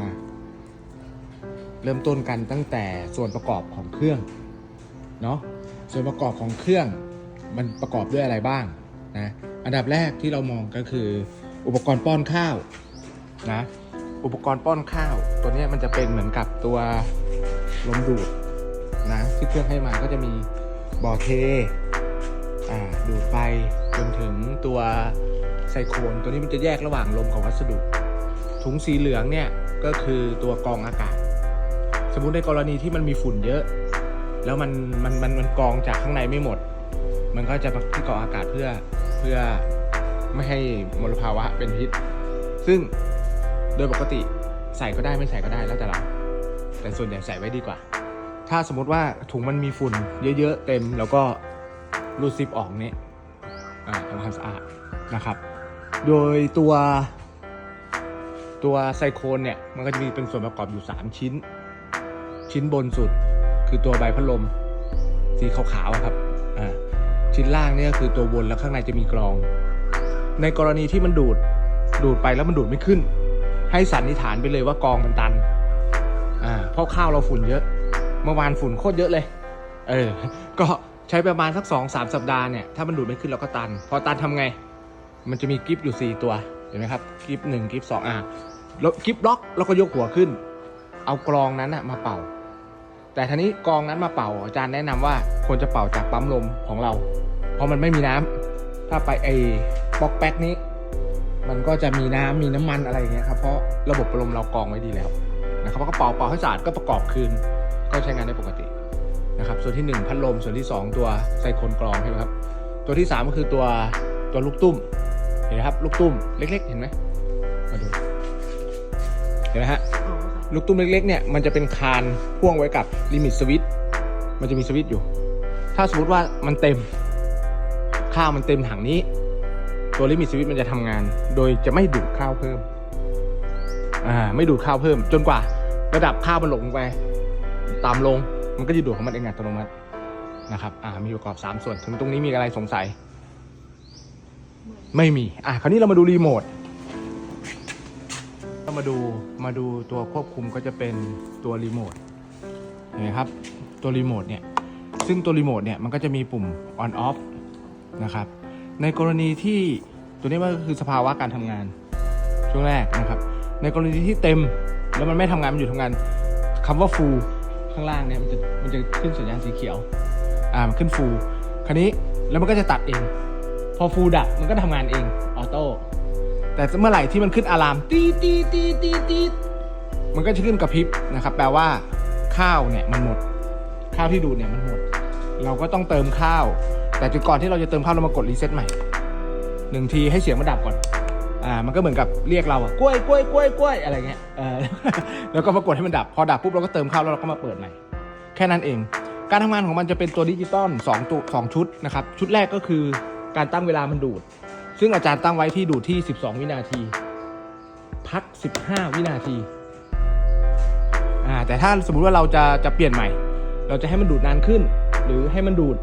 มาเริ่มต้นกันตั้งแต่ส่วนประกอบของเครื่องเนาะส่วนประกอบของเครื่องมันประกอบด้วยอะไรบ้างนะอันดับแรกที่เรามองก็คือ อุปกรณ์ป้อนข้าวนะอุปกรณ์ป้อนข้าว ตัวนี้มันจะเป็นเหมือนกับตัวลมดูดนะที่เครื่องให้มาก็จะมีบ่อเทอ่าดูดไปจนถึงตัวไซโคนตัวนี้มันจะแยกระหว่างลมกับวัสดุ ถุงสีเหลืองเนี่ยก็คือตัวกรองอากาศ สมมุติในกรณีที่มันมีฝุ่นเยอะ แล้วมันมันมันมันกรองจากข้างในไม่หมด มันก็จะมาที่กรองอากาศเพื่อเพื่อไม่ให้มลภาวะเป็นพิษ ซึ่งโดยปกติใส่ก็ได้ไม่ใส่ก็ได้แล้วแต่เรา แต่ส่วนใหญ่ใส่ไว้ดีกว่า ถ้าสมมติว่าถุงมันมีฝุ่นเยอะๆเต็ม แล้วก็รูดซิปออกนี้อ่าทำความสะอาดนะครับ โดยตัว ตัวไซโคนเนี่ยมันก็จะมีเป็นส่วนประกอบอยู่ 3 ชิ้น ชิ้นบนสุดคือตัวใบพัดลมสีขาวๆครับอ่าชิ้นล่างเนี่ยคือตัวบนแล้วข้างในจะมีกรอง ในกรณีที่มันดูดดูดไปแล้วมันดูดไม่ขึ้น ให้สันนิษฐานไปเลยว่ากรองมันตันอ่าเพราะข้าวเราฝุ่นเยอะ เมื่อวานฝุ่นโคตรเยอะเลย เออ ก็ใช้ประมาณสักสองสามสัปดาห์เนี่ยถ้ามันดูดไม่ขึ้นเราก็ตัน พอตันทำไง มันจะมีกิฟอยู่ 4 ตัวเห็นไหมครับกิฟหนึ่งกิฟสองอะ แล้วกิฟล็อกแล้วก็ยกหัวขึ้น เอากรองนั้นอะมาเป่า แต่ทีนี้กรองนั้นมาเป่า อาจารย์แนะนำว่าควรจะเป่าจากปั๊มลมของเรา เพราะมันไม่มีน้ำถ้าไปไอ้ป๊อกแป๊กนี้ มันก็จะมีน้ำมีน้ำมันอะไรอย่างเงี้ยครับเพราะระบบลมเรากรองไว้ดีแล้วนะครับก็เป่าเป่าให้สะอาดก็ประกอบคืน ก็ใช้งานได้ปกตินะครับ ส่วนที่หนึ่งพัดลมส่วนที่สองตัวไซโคนกรองใช่ไหมครับ ตัวที่สามก็คือตัวตัวลูกตุ้มเห็นไหมครับลูกตุ้มเล็ก ๆ เห็นไหม ห็นไหมฮะ ลูกตุ้มเล็กๆเนี่ยมันจะเป็นคานพ่วงไว้กับลิมิตสวิตช์มันจะมีสวิตช์อยู่ ถ้าสมมติว่ามันเต็ม ข้าวมันเต็มถังนี้ ตัวลิมิตสวิตช์มันจะทำงาน โดยจะไม่ดูดข้าวเพิ่ม อ่า ไม่ดูดข้าวเพิ่ม จนกว่า ระดับข้าวมันลงไป ตามลง มันก็จะดูดของมันเองอัตโนมัตินะครับ อ่า มีประกอบ3ส่วน ถึงตรงนี้มีอะไรสงสัย ไม่มี อะคราวนี้เรามาดูรีโมท มาดูมาดูตัวควบคุมก็จะเป็นตัวรีโมทเห็นไหมครับตัวรีโมทเนี่ยซึ่งตัวรีโมทเนี่ยมันก็จะมีปุ่ม on off นะครับในกรณีที่ตัวนี้มันก็คือสภาวะการทำงานช่วงแรกนะครับ ในกรณีที่เต็มแล้วมันไม่ทำงานมันอยู่ทำงานคำว่า full ข้างล่างเนี่ยมันจะมันจะขึ้นสัญญาณสีเขียวอ่ามันขึ้น full คราวนี้แล้วมันก็จะตัดเอง พอ full ดับมันก็ทำงานเองออโต้ แต่เมื่อไหร่ที่มันขึ้นอะลามตีตีตีตีตีมันก็จะขึ้นกระพริบนะครับ แปลว่า ข้าวเนี่ยมันหมด ข้าวที่ดูดเนี่ยมันหมด เราก็ต้องเติมข้าว แต่จุดก่อนที่เราจะเติมข้าวเรามากดรีเซ็ตใหม่หนึ่งทีให้เสียงมันดับก่อนอ่ามันก็เหมือนกับเรียกเราอะกล้วยกล้วยกล้วยกล้วยอะไรเงี้ยเออแล้วก็มากดให้มันดับ พอดับปุ๊บเราก็เติมข้าวแล้วเราก็มาเปิดใหม่ แค่นั้นเอง การทำงานของมันจะเป็นตัวดิจิตอลสองตัวสองชุดนะครับ ชุดแรกก็คือการตั้งเวลามันดูด ซึ่งอาจารย์ตั้งไว้ที่ดูดที่ 12 วินาที พัก 15 วินาทีอ่าแต่ถ้าสมมุติว่าเราจะจะเปลี่ยนใหม่ เราจะให้มันดูดนานขึ้น หรือให้มันดูด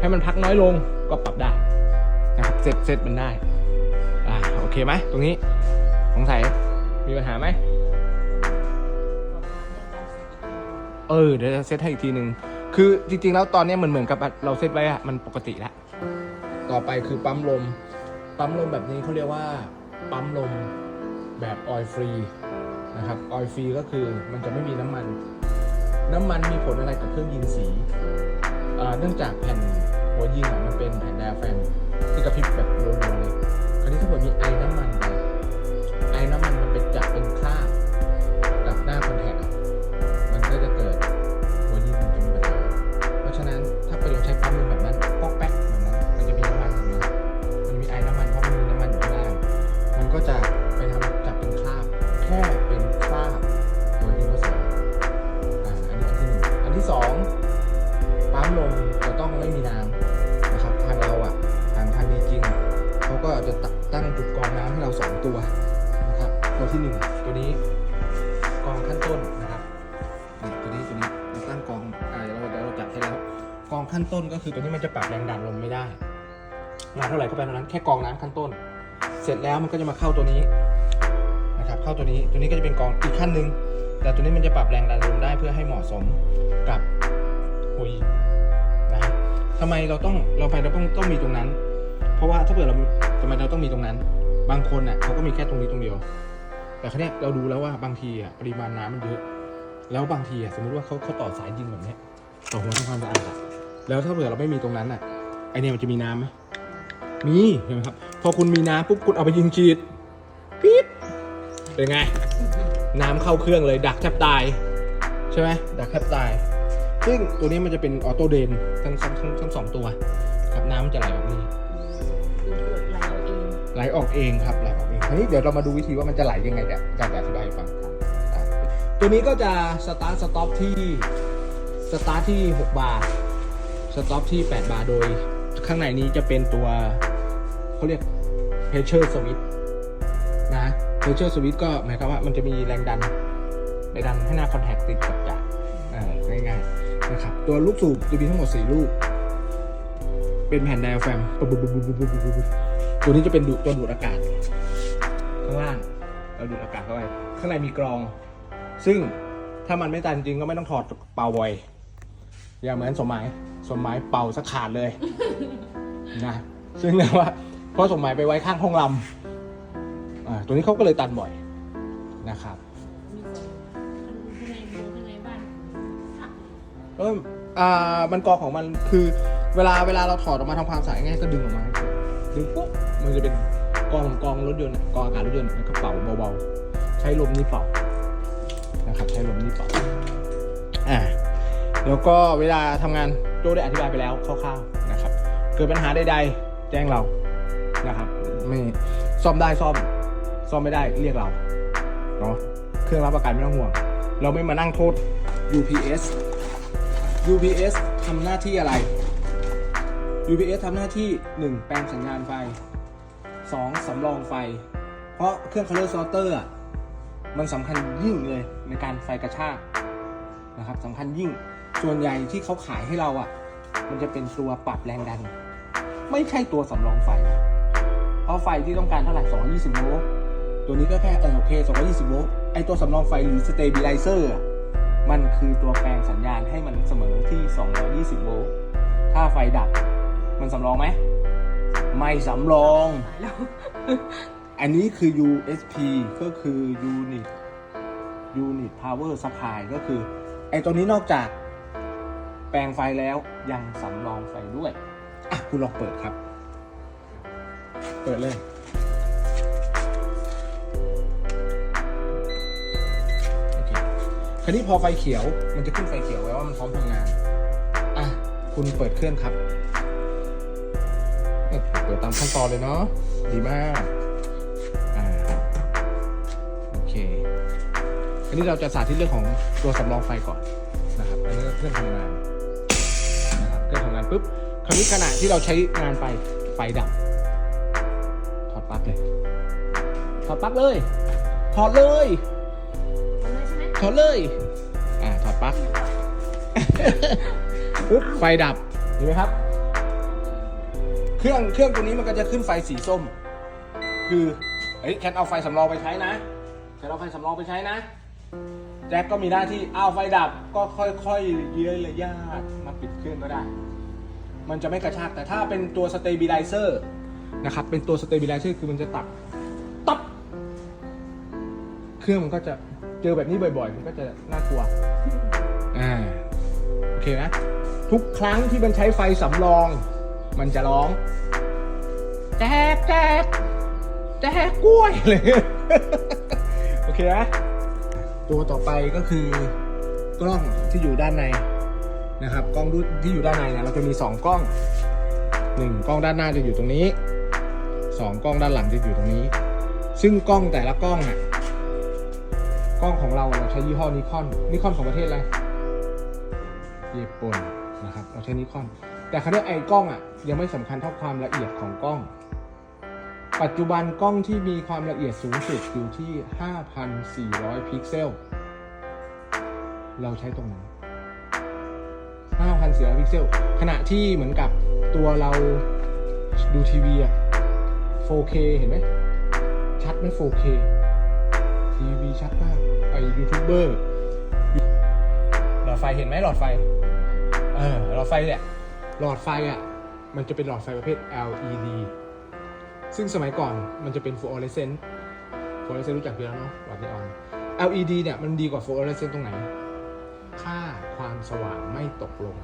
ให้มันพักน้อยลงก็ปรับได้นะครับเซตเซตมันได้อ่าโอเคไหมตรงนี้สงสัยมีปัญหาไหมเออเดี๋ยวจะเซตให้อีกทีหนึ่งคือจริงๆแล้วตอนนี้มันเหมือนกับเราเซตไว้อะมันปกติแล้ว ต่อไปคือปั๊มลม ปั๊มลมแบบนี้เขาเรียกว่าปั๊มลมแบบออยฟรีนะครับออยฟรีก็คือมันจะไม่มีน้ำมัน น้ำมันมีผลอะไรกับเครื่องยิงสีเนื่องจากแผ่นหัวยิงมันเป็นแผ่นไดอะแฟมที่กระพริบแบบรัวๆเลย คราวนี้ถ้าเกิดมีไอน้ำมันไป นต้นก็คือตัวนี้มันจะปรับแรงดันลมไม่ได้งานเท่าไหร่ก็ไปเท่านั้นแค่กองน้ำขั้นต้น เสร็จแล้วมันก็จะมาเข้าตัวนี้นะครับเข้าตัวนี้ตัวนี้ก็จะเป็นกองอีกขั้นหนึ่งแต่ตัวนี้มันจะปรับแรงดันลมได้เพื่อให้เหมาะสมกับหัวยิงนะทำไมเราต้องเราไปเราต้องต้องมีตรงนั้น เพราะว่าถ้าเกิดเราทำไมเราต้องมีตรงนั้น บางคนอะเขาก็มีแค่ตรงนี้ตรงเดียว แต่ครั้นี้เราดูแล้วว่าบางทีอะปริมาณน้ำมันเยอะ แล้วบางทีอะสมมติว่าเขาเขาต่อสายยิงแบบนี้ต่อหัวทำความสะอาดอะ แล้วถ้าเผื่อเราไม่มีตรงนั้นอะไอเนี่ยมันจะมีน้ำไหมมีเห็นไหมครับ พอคุณมีน้ำปุ๊บคุณเอาไปยิงฉีดปี๊บเป็นไง น้ำเข้าเครื่องเลยดักแทบตาย ใช่ไหมดักแทบตาย ซึ่งตัวนี้มันจะเป็นออโตเดนทั้งทั้งทั้งทั้งสองตัว ครับน้ำมันจะไหลออกนี่ไหลเอองไหลออกเองครับไหลออกเองคราวนี้เดี๋ยวเรามาดูวิธีว่ามันจะไหลยังไงเนี่ยอาจารย์จะอธิบายให้ฟังตัวนี้ก็จะสตาร์ทสต็อปที่สตาร์ทที่ 6 บาร์ สต็อปที่ 8 บาร์โดย ข้างในนี้จะเป็นตัวเขาเรียก pressure switch นะ pressure switch ก็หมายความว่ามันจะมีแรงดันแรงดันให้หน้าคอนแทคติดกับจากอ่าง่ายๆนะครับตัวลูกสูบจะมีทั้งหมด 4 ลูก เป็นแผ่นไดอะแฟมตัวนี้จะเป็นดูตัวดูดอากาศ ข้างล่างเราดูดอากาศเข้าไปข้างในมีกรอง ซึ่งถ้ามันไม่ตันจริงก็ไม่ต้องถอดเป่าบ่อย อย่าเหมือนสมหมาย สมหมายเป่าสักขาดเลยนะซึ่งนะว่าเพราะสมหมายไปไว้ข้างห้องลำอ่าตัวนี้เขาก็เลยตันบ่อยนะครับเอออ่ามันกรองของมันคือเวลาเวลาเราถอดออกมาทำความสะอาดง่ายก็ดึงออกมา ดึงปุ๊บมันจะเป็นกรองกรองรถยนต์กรองอากาศรถยนต์แล้วก็เป่าเบาๆ ใช้ลมนี่เป่านะครับใช้ลมนี่เป่าอ่าแล้วก็เวลาทำงาน โจได้อธิบายไปแล้วคร่าวๆนะครับ เกิดปัญหาใดๆ แจ้งเรานะครับ ไม่ซ่อมได้ซ่อม ซ่อมไม่ได้เรียกเราเนาะเครื่องรับประกันไม่ต้องห่วง เราไม่มานั่งโทษ UPS UPS ทำหน้าที่อะไร UPS ทำหน้าที่ 1. แปลงสัญญาณไฟ 2. สำรองไฟ เพราะเครื่อง color sorter อะมันสำคัญยิ่งเลยในการไฟกระชากนะครับสำคัญยิ่ง ส่วนใหญ่ที่เขาขายให้เราอะ มันจะเป็นตัวปรับแรงดัน ไม่ใช่ตัวสำรองไฟนะเพราะไฟที่ต้องการเท่าไหร่220โวลต์ตัวนี้ก็แค่เออโอเค220โวลต์ไอตัวสำรองไฟหรือ stabilizer อะมันคือตัวแปลงสัญญาณให้มันเสมอที่ 220โวลต์ถ้าไฟดับ มันสำรองไหม ไม่สำรองหายแล้วอันนี้คือ USP ก็คือ Unit Unit Power Supply ก็คือ ไอตัวนี้นอกจากแปลงไฟแล้วยังสำรองไฟด้วย อะคุณลองเปิดครับ เปิดเลยโอเคคราวนี้พอไฟเขียวมันจะขึ้นไฟเขียวไว้ว่ามันพร้อมทำงาน อะ คุณเปิดเครื่องครับ เปิดตามขั้นตอนเลยเนาะดีมากอ่าโอเคอันนี้เราจะสาธิตเรื่องของตัวสำรองไฟก่อนนะครับ อันนี้เครื่องทำงาน เครื่องทำงานปุ๊บคราวนี้ขณะที่เราใช้งานไปไฟดับถอดปลั๊กเลยถอดปลั๊กเลยถอดเลยถอดเลยอ่าถอดปลั๊กปุ๊บไฟดับเห็นไหมครับ เครื่องเครื่องตัวนี้มันก็จะขึ้นไฟสีส้ม คือเฮ้ยแคนเอาไฟสำรองไปใช้นะแคนเอาไฟสำรองไปใช้นะ แจ็คก็มีหน้าที่เอาไฟดับก็ค่อยๆเยื้อยระยะมาปิดเครื่องก็ได้ มันจะไม่กระชากแต่ถ้าเป็นตัวสเตเบลิเซอร์นะครับเป็นตัวสเตเบลิเซอร์คือมันจะตัดตับเครื่องมันก็จะเจอแบบนี้บ่อยๆ มันก็จะน่ากลัวอ่าโอเคนะทุกครั้งที่มันใช้ไฟสำรอง มันจะร้องแจ๊กแจ๊กแจ๊กกล้วยเลยโอเคนะ ตัวต่อไปก็คือกล้องที่อยู่ด้านในนะครับกล้องที่อยู่ด้านในเนี่ยเราจะมี 2 กล้อง 1 กล้องด้านหน้าจะอยู่ตรงนี้ 2 กล้องด้านหลังจะอยู่ตรงนี้ ซึ่งกล้องแต่ละกล้องอะกล้องของเราเราใช้ยี่ห้อนิคอนนิคอนของประเทศอะไรญี่ปุ่นนะครับเราใช้นิคอนแต่คราวนี้ไอ้กล้องอะยังไม่สำคัญเท่าความละเอียดของกล้อง ปัจจุบันกล้องที่มีความละเอียดสูงสุดอยู่ที่ 5,400 พิกเซล เราใช้ตรงนั้น 5,400 พิกเซล ขณะที่เหมือนกับตัวเราดูทีวีอะ 4K เห็นไหม ชัดไหม 4K ทีวีชัดมากไอยูทูบเบอร์หลอดไฟเห็นไหมหลอดไฟ เออหลอดไฟเนี่ยหลอดไฟอะ มันจะเป็นหลอดไฟประเภท LED ซึ่งสมัยก่อนมันจะเป็น fluorescent fluorescent รู้จักอยู่แล้วเนาะหลอดนีออน LED เนี่ยมันดีกว่า fluorescent ตรงไหน ค่าความสว่างไม่ตกลง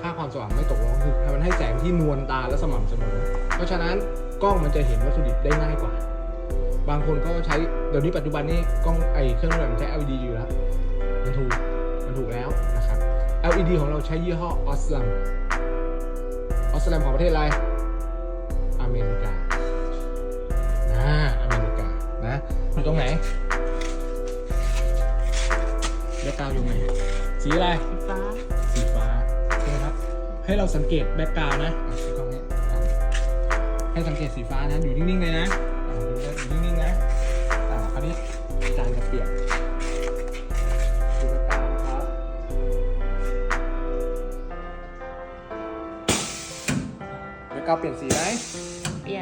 ค่าความสว่างไม่ตกลงคือมันให้แสงที่นวลตาและสม่ำเสมอ เพราะฉะนั้นกล้องมันจะเห็นวัตถุดิบได้ง่ายกว่า บางคนก็ใช้เดี๋ยวนี้ปัจจุบันนี้กล้องไอเครื่องมือมันใช้ LED อยู่แล้ว มันถูก มันถูกแล้วนะครับ LED ของเราใช้ยี่ห้อออสลัมออสลัมของประเทศอะไร เมริกานะอเมริกานะอยู่ตรงไหนแบ็กกราวด์อยู่ไหนสีอะไร สีฟ้า สีฟ้าโอเคครับ ให้เราสังเกตแบ็กกราวด์นะอะสีกล้องเนี้ยอะให้สังเกตสีฟ้านะ อยู่นิ่งๆเลยนะอะดูนะอยู่นิ่งๆนะอ่าคราวนี้อาจารย์จะเปลี่ยนดูแบ็กกราวด์นะครับแบ็กกราวด์เปลี่ยนสีไหมเปลี่ย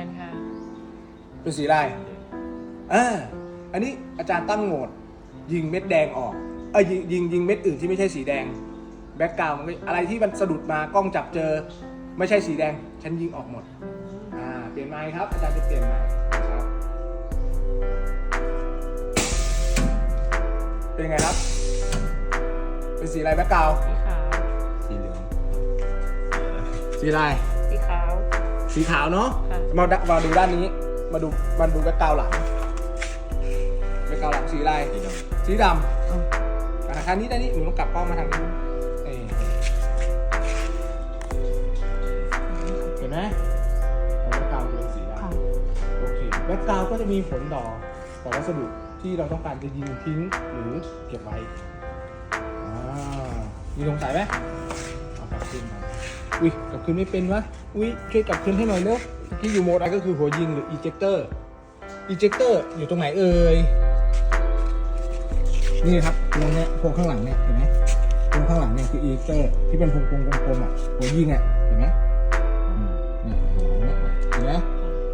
นค่ะเป็นสีอะไรอ่าอันนี้อาจารย์ตั้งโหมด ยิงเม็ดแดงออกเอ้ยยิงยิงยิงเม็ดอื่นที่ไม่ใช่สีแดง แบ็กกราวด์มันก็อะไรที่มันสะดุดมากล้องจับเจอ ไม่ใช่สีแดง ฉันยิงออกหมด อ่า เปลี่ยนไม้ครับ อาจารย์จะเปลี่ยนไม้นะครับ เป็นไงครับ เป็นสีอะไรแบ็กกราวด์สีขาวสีเหลือง สีอะไรสีขาว สีขาวเนาะค่ะ มาดมาดูด้านนี้ มาดูมาดูแบ็กกราวด์หลังแบ็กกราวด์หลังสีอะไรสีดสีดำอะทางนี้ด้านนี้หนูต้องกลับกล้องมาทางนี้เอ้ยเห็นไหมเอาแบ็กกราวด์เป็นสีดค่ะำโอเคแบ็กกราวด์ก็จะมีผลต่อต่อวัสดุที่เราต้องการจะยิงทิ้งหรือเก็บไว้อ่ามีสงสัยไหม อุ้ยกลับขึ้นไม่เป็นวะอุ้ยช่วยกลับขึ้นให้หน่อยเร็วเมื่อยู่โหมดอะไรก็คือหัวยิงหรือ ejector ejector อร์อยู่ตรงไหนเอ่ยนี่ครับตรงเนี้ยพวงข้างหลังเนี่ยเห็นไหมพวงข้างหลังเนี่ยคืออีเตอร์ที่เป็นพวงกลมๆกลมๆอะหัวยิงอะเห็นไหมเนี่เห็นไหม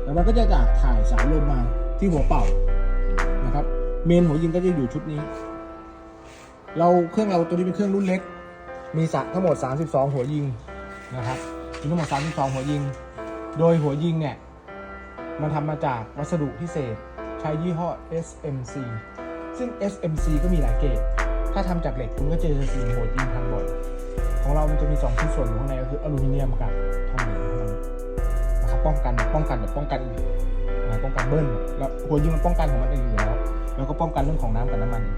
แล้วมันก็จะจากถ่ายสายลมมาที่หัวเป่านะครับ เมนหัวยิงก็จะอยู่ชุดนี้ เราเครื่องเราตัวนี้เป็นเครื่องรุ่นเล็ก มีสักทั้งหมด 32 หัวยิง นะครับมีทั้งหมด32 หัวยิง โดยหัวยิงเนี่ย มันทำมาจากวัสดุพิเศษใช้ยี่ห้อ SMC ซึ่ง SMC ก็มีหลายเกรดถ้าทำจากเหล็กคุณก็เจอสีโหดยิงทางบ่อยของเรามันจะมี 2 ชิ้นส่วนอยู่ข้างในก็คืออลูมิเนียมกับทองเหลืองนะครับป้องกันป้องกันแบบป้องกันอีกนะป้องกันเบิ้ลแล้วหัวยิงมันป้องกันของมันเองอยู่แล้วแล้วก็ป้องกันเรื่องของน้ำกับน้ำมันอีก